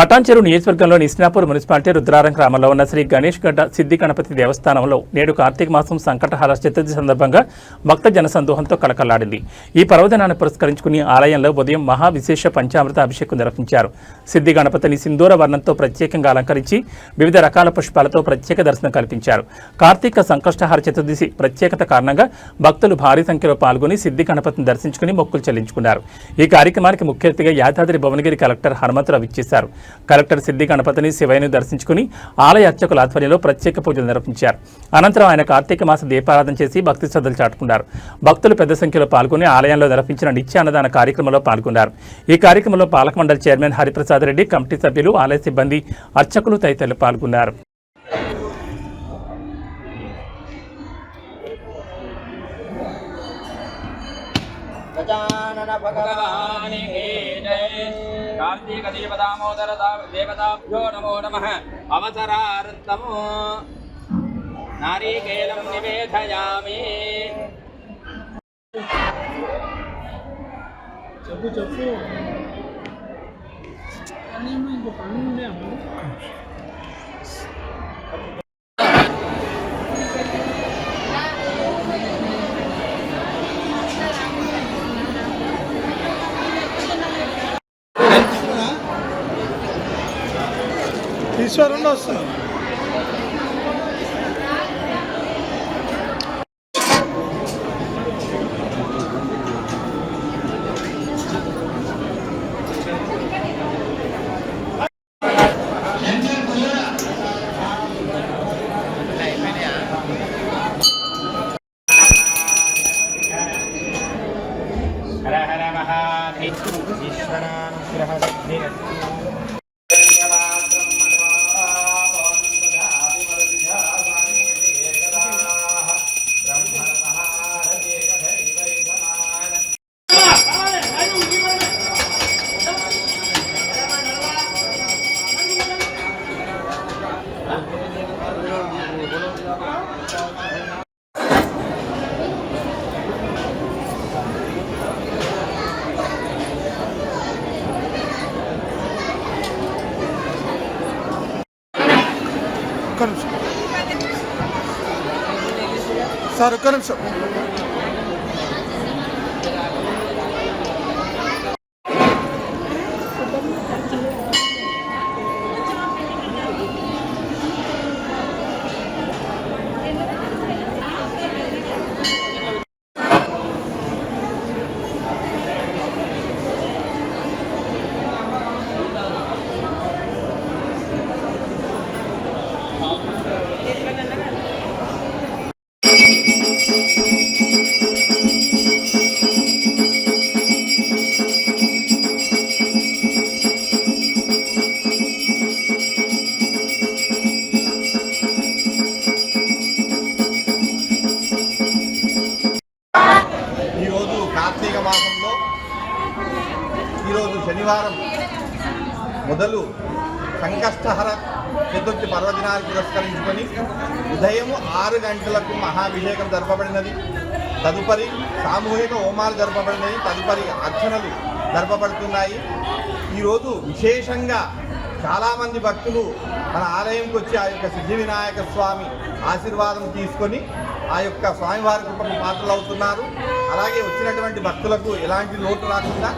పటాన్చెరు నియోజకవర్గంలోని ఇస్నాపూర్ మున్సిపాలిటీ రుద్రారం గ్రామంలో ఉన్న శ్రీ గణేష్ గడ్డ సిద్ధి గణపతి దేవస్థానంలో నేడు కార్తీక మాసం సంకటహార చతుర్థి సందర్భంగా భక్త జనసందోహంతో కలకలాడింది ఈ పర్వదినాన్ని పురస్కరించుకుని ఆలయంలో ఉదయం మహా విశేష పంచామృత అభిషేకం నిర్వహించారు. సిద్ధి గణపతిని సింధూర వర్ణంతో ప్రత్యేకంగా అలంకరించి వివిధ రకాల పుష్పాలతో ప్రత్యేక దర్శనం కల్పించారు. కార్తీక సంకష్టహార చతుర్దశి ప్రత్యేకత కారణంగా భక్తులు భారీ సంఖ్యలో పాల్గొని సిద్ధి గణపతిని దర్శించుకుని మొక్కులు చెల్లించుకున్నారు. ఈ కార్యక్రమానికి ముఖ్య అతిథిగా యాదాద్రి భువనగిరి కలెక్టర్ హనుమంతరావు ఇచ్చేశారు కలెక్టర్ సిద్ధి గణపతిని శివయ్యను దర్శించుకుని ఆలయ అర్చకుల ఆధ్వర్యంలో ప్రత్యేక పూజలు నిర్వహించారు. అనంతరం ఆయన కార్తీక మాస దీపారాధన చేసి భక్తి శ్రద్ధలు చాటుకున్నారు. భక్తులు పెద్ద సంఖ్యలో పాల్గొని ఆలయంలో నిర్వహించిన నిత్య అన్నదాన కార్యక్రమంలో పాల్గొన్నారు. ఈ కార్యక్రమంలో పాలక మండలి చైర్మన్ హరిప్రసాద్ రెడ్డి కమిటీ సభ్యులు ఆలయ సిబ్బంది అర్చకులు తదితరులు పాల్గొన్నారు. गजानन भगवान् भगवानि जय कार्तीक देवदामोदर देवताभ्यो नमो नमः अवसरार्थम् नारीकेलं निवेदयामि చెప్పు చెప్పు కానీ ఇంకో పని ఉండే అమ్మ ఈశ్వరుండి వస్తున్నా हर हर महादेव ఒక్క Faruk Hanım శనివారం మొదలు సంకష్టహర చతుర్థి పర్వదినాన్ని పురస్కరించుకొని ఉదయం ఆరు గంటలకు మహాభిషేకం జరపబడినది. తదుపరి సామూహిక హోమాలు జరపబడినవి తదుపరి అర్చనలు జరపబడుతున్నాయి. ఈరోజు విశేషంగా చాలామంది భక్తులు మన ఆలయంకి వచ్చి ఆ యొక్క సిద్ధి వినాయక స్వామి ఆశీర్వాదం తీసుకొని ఆ యొక్క స్వామివారి కృపకు పాత్రలు అవుతున్నారు అలాగే వచ్చినటువంటి భక్తులకు ఎలాంటి లోటు రాకుండా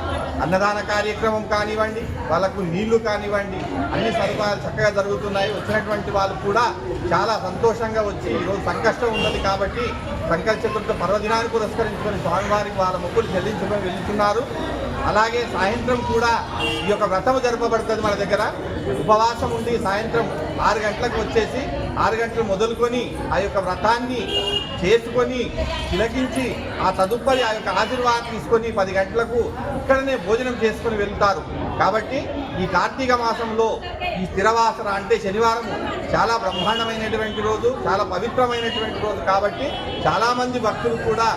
అన్నదాన కార్యక్రమం కానివ్వండి వాళ్ళకు నీళ్ళు కానివ్వండి అన్ని సదుపాయాలు చక్కగా జరుగుతున్నాయి. వచ్చినటువంటి వాళ్ళు కూడా చాలా సంతోషంగా వచ్చి ఈరోజు సంకష్టం ఉన్నది కాబట్టి సంకట చతుర్థ పర్వదినాన్ని పురస్కరించుకొని స్వామివారికి వాళ్ళ మొక్కులు చెల్లించుకొని వెళ్తున్నారు. అలాగే సాయంత్రం కూడా ఈ యొక్క వ్రతం జరపబడుతుంది మన దగ్గర. ఉపవాసం ఉండి సాయంత్రం ఆరు గంటలకు వచ్చేసి ఆరు గంటలు మొదలుకొని ఆ యొక్క వ్రతాన్ని చేసుకొని తిలకించి ఆ తదుపరి ఆ యొక్క ఆశీర్వాదం తీసుకొని పది గంటలకు ఇక్కడనే భోజనం చేసుకొని వెళ్తారు. కాబట్టి ఈ కార్తీక మాసంలో ఈ స్థిరవాసన అంటే శనివారం చాలా బ్రహ్మాండమైనటువంటి రోజు చాలా పవిత్రమైనటువంటి రోజు కాబట్టి చాలామంది భక్తులు కూడా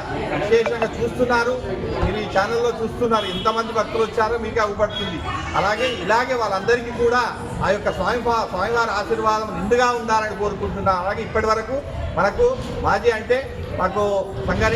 విశేషంగా చూస్తున్నారు. మీరు ఈ ఛానల్లో చూస్తున్నారు. ఎంతమంది భక్తులు వచ్చారో మీకు అవ్వబడుతుంది అలాగే ఇలాగే వాళ్ళందరికీ కూడా ఆ యొక్క స్వామి స్వామివారి ఆశీర్వాదం నిండుగా ఉండాలని కోరుకుంటున్నాను. అలాగే ఇప్పటి వరకు మనకు మాజీ అంటే మాకు సంగారెడ్డి